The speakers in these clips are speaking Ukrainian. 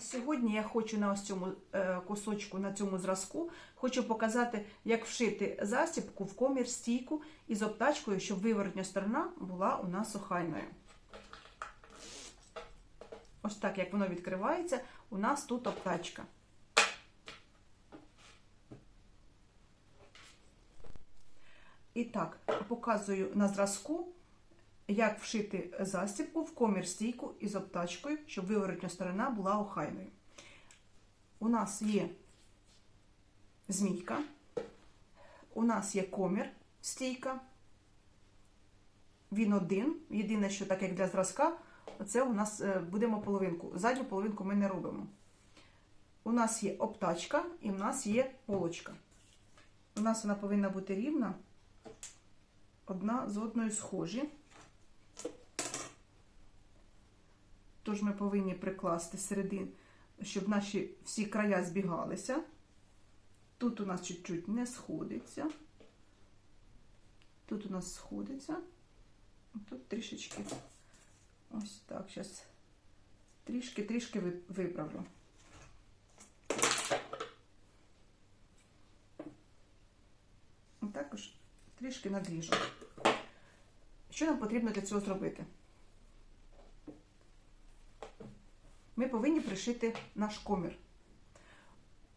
Сьогодні я хочу на ось цьому е, кусочку, на цьому зразку, хочу показати, як вшити засібку в комір стійку із обтачкою, щоб виворотня сторона була у нас охайною. Ось так, як воно відкривається, у нас тут обтачка. І так, показую на зразку, як вшити застібку в комір стійку із обтачкою, щоб виворотня сторона була охайною. У нас є змійка, у нас є комір стійка. Він один. Єдине, що так як для зразка, це у нас е, будемо половинку. Задню половинку ми не робимо. У нас є обтачка і в нас є полочка. У нас вона повинна бути рівна, одна з одною схожі. Тож ми повинні прикласти середин, щоб наші всі края збігалися. Тут у нас чуть-чуть не сходиться. Тут у нас сходиться. Тут трішечки. Ось так, зараз трішки-трішки виправлю. Також трішки надріжу. Що нам потрібно для цього зробити? Ми повинні пришити наш комір.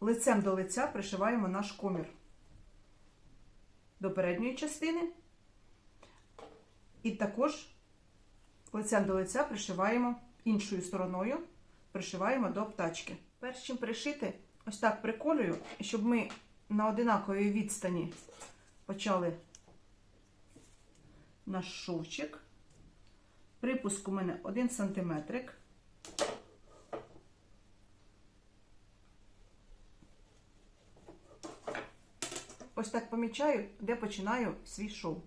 Лицем до лиця пришиваємо наш комір до передньої частини. І також лицем до лиця пришиваємо іншою стороною, пришиваємо до обтачки. Перш чим пришити, ось так приколюю, щоб ми на одинаковій відстані почали наш шовчик. Припуск у мене 1 см. Ось так помічаю, де починаю свій шов.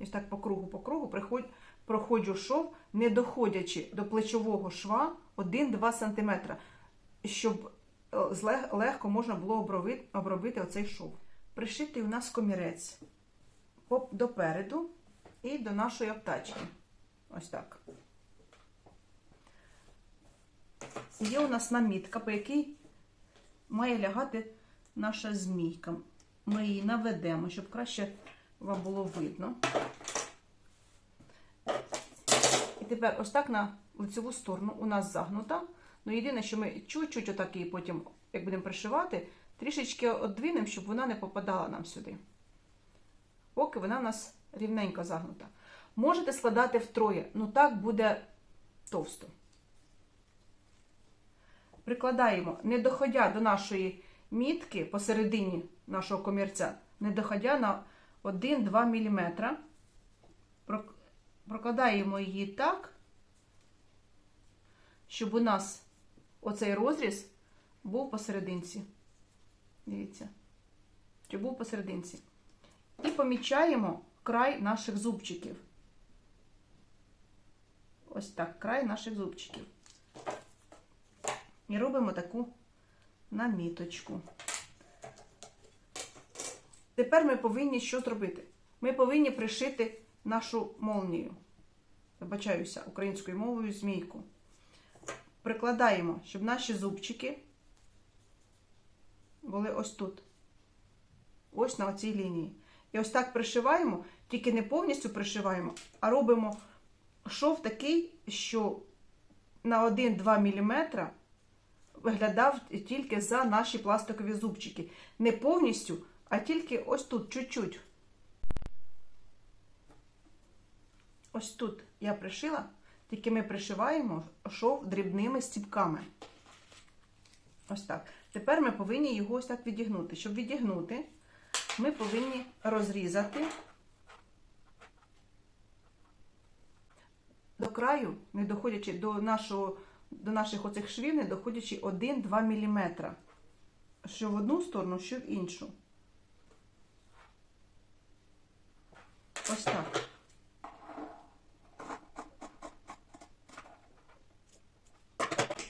Ось так по кругу, по кругу проходжу шов, не доходячи до плечового шва 1-2 см, щоб е, легко можна було обробити, обробити оцей шов. Пришитий у нас комірець допереду і до нашої обтачки. Ось так. Є у нас намітка, по якій має лягати наша змійка. Ми її наведемо, щоб краще вам було видно. І тепер ось так на лицеву сторону у нас загнута. Ну, єдине, що ми чуть-чуть отак її потім, як будемо пришивати, трішечки одвинемо, щоб вона не попадала нам сюди. Поки вона у нас рівненько загнута. Можете складати втроє, ну так буде товсто. Прикладаємо, не доходя до нашої мітки посередині нашого комірця, не доходя на 1-2 мм, прокладаємо її так, щоб у нас оцей розріз був посерединці. Дивіться, щоб був посерединці. І помічаємо край наших зубчиків. Ось так, край наших зубчиків. І робимо таку наміточку. Тепер ми повинні що зробити? Ми повинні пришити нашу молнію. Вибачаюся українською мовою змійку. Прикладаємо, щоб наші зубчики були ось тут. Ось на оцій лінії. І ось так пришиваємо, тільки не повністю пришиваємо, а робимо шов такий, що на 1-2 мм виглядав тільки за наші пластикові зубчики. Не повністю, а тільки ось тут, чуть-чуть. Ось тут я пришила, тільки ми пришиваємо шов дрібними стіпками. Ось так. Тепер ми повинні його ось так відігнути. Щоб відігнути, ми повинні розрізати до краю, не доходячи до нашого, до наших оцих швів, не доходячи 1-2 мм. Що в одну сторону, що в іншу. Ось так.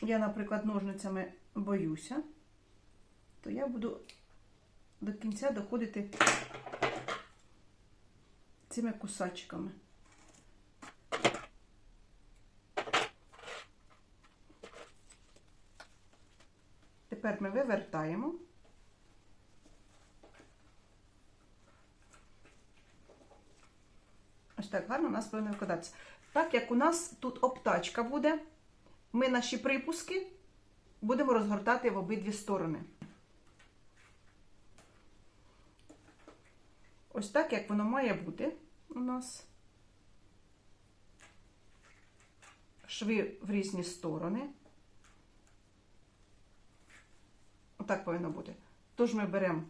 Я, наприклад, ножницями боюся, то я буду до кінця доходити цими кусачками. Тепер ми вивертаємо. Ось так гарно у нас повинно викладатися. Так як у нас тут обтачка буде, ми наші припуски будемо розгортати в обидві сторони. Ось так, як воно має бути у нас. Шви в різні сторони. Отак повинно бути. Тож ми беремо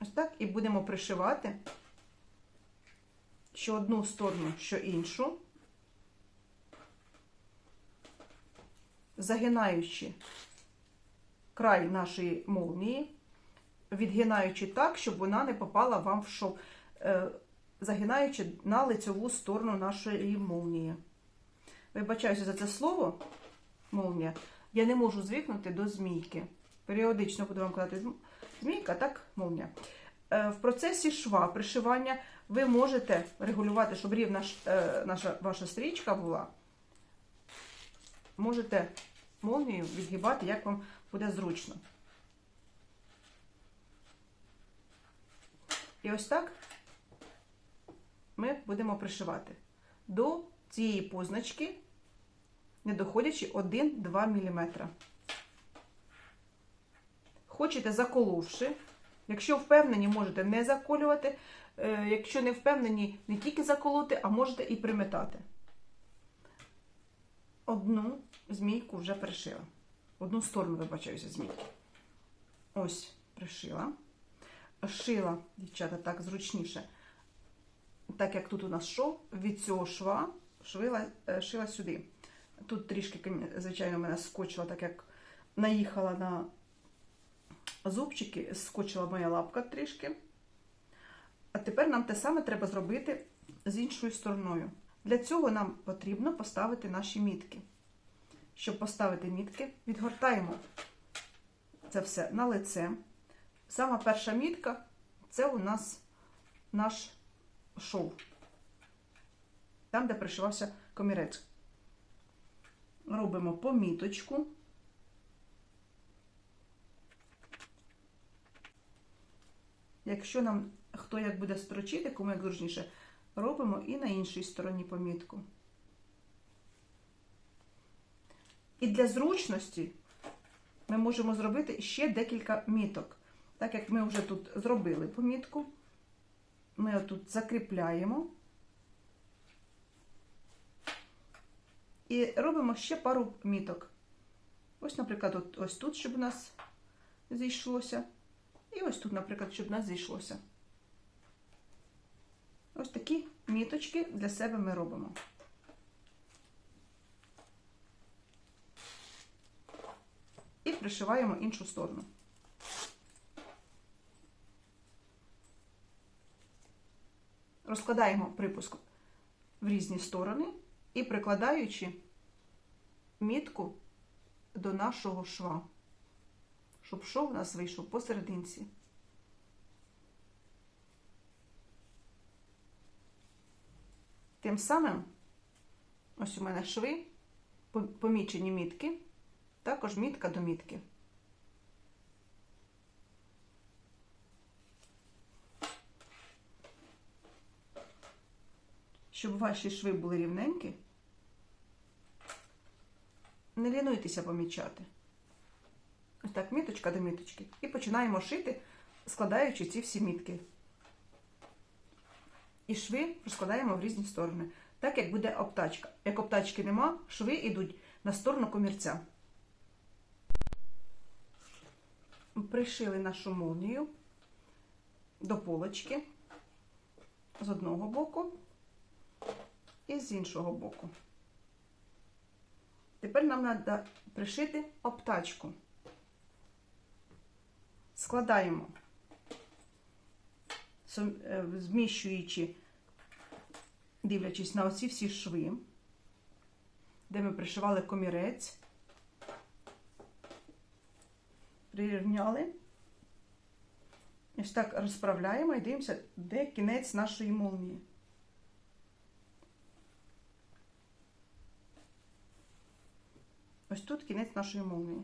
ось так і будемо пришивати що одну сторону, що іншу, загинаючи край нашої молнії, відгинаючи так, щоб вона не попала вам в шов, е, загинаючи на лицьову сторону нашої молнії. Вибачаюся за це слово, молнія, я не можу звикнути до змійки. Періодично буду вам казати змійка, так молнія. Е, В процесі шва пришивання ви можете регулювати, щоб рівна е, наша ваша стрічка була. Можете молнію відгибати, як вам буде зручно. І ось так ми будемо пришивати до цієї позначки, не доходячи 1-2 мм. Хочете заколовши, якщо впевнені, можете не заколювати. Е, якщо не впевнені, не тільки заколоти, а можете і приметати. Одну змійку вже пришила. Одну сторону, вибачаюся, змійки. Ось, пришила. Шила, дівчата, так зручніше. Так як тут у нас шов, від цього шва швила, е, шила сюди. Тут трішки, звичайно, мене скочила, так як наїхала на зубчики, скочила моя лапка трішки. А тепер нам те саме треба зробити з іншою стороною. Для цього нам потрібно поставити наші мітки. Щоб поставити мітки, відгортаємо це все на лице. Сама перша мітка це у нас наш шов, там, де пришивався комірець. Робимо поміточку. Якщо нам хто як буде строчити, кому як зручніше, робимо і на іншій стороні помітку. І для зручності ми можемо зробити ще декілька міток. Так як ми вже тут зробили помітку, ми отут закріпляємо і робимо ще пару міток. Ось, наприклад, ось тут, щоб у нас зійшлося. І ось тут, наприклад, щоб у нас зійшлося. Ось такі міточки для себе ми робимо. І пришиваємо іншу сторону. Розкладаємо припуск в різні сторони і прикладаючи мітку до нашого шва, щоб шов у нас вийшов посерединці. Тим самим, ось у мене шви, помічені мітки, також мітка до мітки. Щоб ваші шви були рівненькі, не лінуйтеся помічати. Так, міточка до міточки. І починаємо шити, складаючи ці всі мітки і шви розкладаємо в різні сторони. Так як буде обтачка. Як обтачки нема, шви йдуть на сторону комірця. Пришили нашу молнію до полочки з одного боку і з іншого боку. Тепер нам треба пришити обтачку. Складаємо, е, зміщуючи дивлячись на оці всі шви, де ми пришивали комірець, прирівняли. Ось так розправляємо і дивимося, де кінець нашої молнії. Ось тут кінець нашої молнії.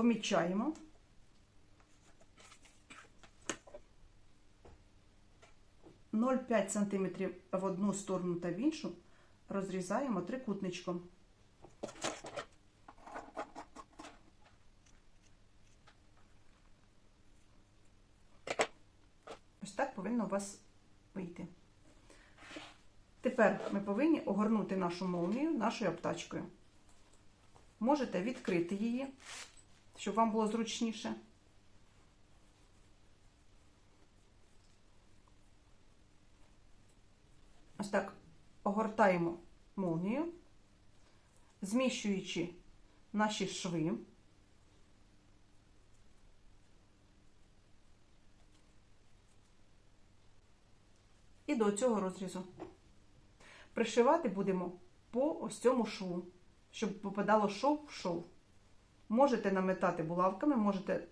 Помічаємо. Ноль п'ять сантиметрів в одну сторону та в іншу розрізаємо трикутничком. Ось так повинно у вас вийти. Тепер ми повинні огорнути нашу молнію нашою обтачкою. Можете відкрити її, щоб вам було зручніше. Ось так огортаємо молнію, зміщуючи наші шви. І до цього розрізу. Пришивати будемо по ось цьому шву, щоб попадало шов в шов. Можете наметати булавками, можете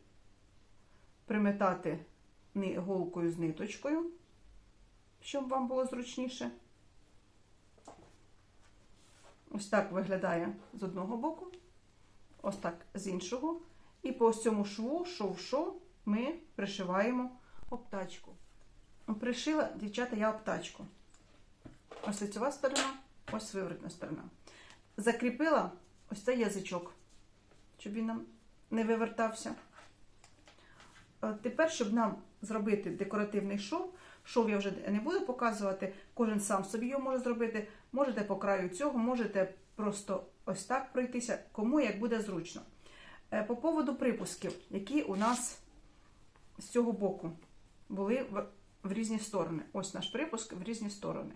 приметати голкою з ниточкою, щоб вам було зручніше. Ось так виглядає з одного боку, ось так з іншого. І по ось цьому шву, шов-шов, ми пришиваємо обтачку. Пришила, дівчата, я обтачку. Ось лицева сторона, ось виворотна сторона. Закріпила ось цей язичок, щоб він нам не вивертався. Е, Тепер, щоб нам зробити декоративний шов, шов я вже не буду показувати, кожен сам собі його може зробити. Можете по краю цього, можете просто ось так пройтися, кому як буде зручно. Е, По поводу припусків, які у нас з цього боку були в, різні сторони. Ось наш припуск в різні сторони.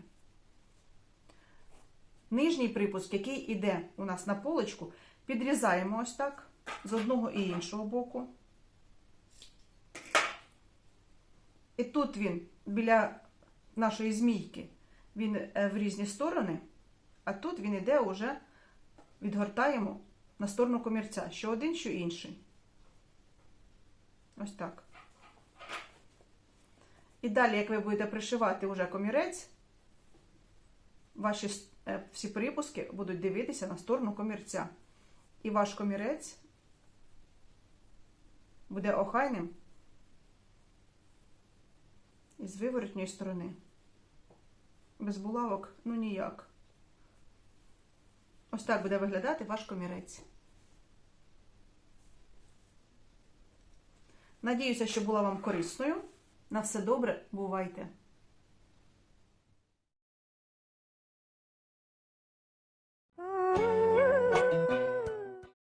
Нижній припуск, який йде у нас на полочку, підрізаємо ось так з одного і іншого боку. І тут він біля нашої змійки, він е, в різні сторони, а тут він йде уже, відгортаємо на сторону комірця, що один, що інший. Ось так. І далі, як ви будете пришивати уже комірець, ваші е, всі припуски будуть дивитися на сторону комірця. І ваш комірець буде охайним і з виворотньої сторони. Без булавок, ну ніяк. Ось так буде виглядати ваш комірець. Надіюся, що була вам корисною. На все добре, бувайте!